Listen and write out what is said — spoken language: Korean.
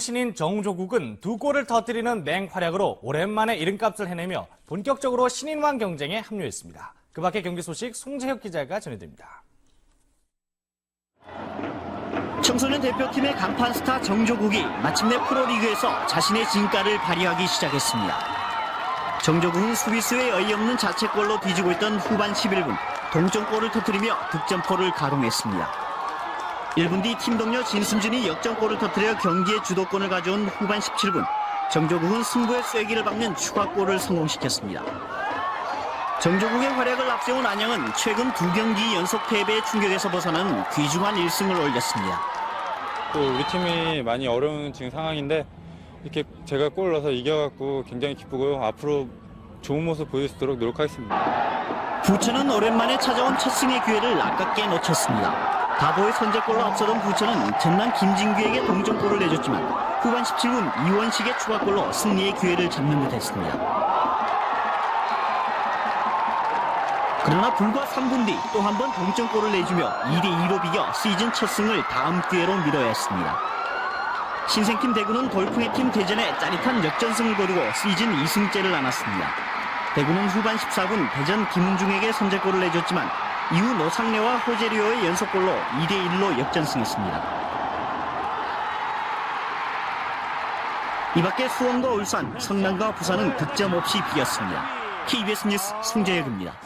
신인 정조국은 두 골을 터뜨리는 맹활약으로 오랜만에 이름값을 해내며 본격적으로 신인왕 경쟁에 합류했습니다. 그 밖의 경기 소식 송재혁 기자가 전해드립니다. 청소년 대표팀의 간판 스타 정조국이 마침내 프로리그에서 자신의 진가를 발휘하기 시작했습니다. 정조국은 수비수의 어이없는 자책골로 뒤지고 있던 후반 11분 동점골을 터뜨리며 득점포를 가동했습니다. 1분 뒤 팀 동료 진승준이 역전골을 터뜨려 경기의 주도권을 가져온 후반 17분 정조국은 승부의 쐐기를 박는 추가골을 성공시켰습니다. 정조국의 활약을 앞세운 안양은 최근 두 경기 연속 패배의 충격에서 벗어난 귀중한 1승을 올렸습니다. 또 우리 팀이 많이 어려운 지금 상황인데 이렇게 제가 골 넣어서 이겨갖고 굉장히 기쁘고요. 앞으로 좋은 모습 보일 수 있도록 노력하겠습니다. 부천은 오랜만에 찾아온 첫 승의 기회를 아깝게 놓쳤습니다. 다보의 선제골로 앞서던 부천은 전남 김진규에게 동점골을 내줬지만 후반 17분 이원식의 추가골로 승리의 기회를 잡는 듯했습니다. 그러나 불과 3분 뒤 또 한 번 동점골을 내주며 2대2로 비겨 시즌 첫 승을 다음 기회로 미뤄야 했습니다. 신생팀 대구는 돌풍의 팀 대전에 짜릿한 역전승을 거두고 시즌 2승째를 안았습니다. 대구는 후반 14분 대전 김은중에게 선제골을 내줬지만 이후 노상래와 호제리오의 연속골로 2대1로 역전승했습니다. 이 밖에 수원과 울산, 성남과 부산은 득점 없이 비겼습니다. KBS 뉴스 송재혁입니다.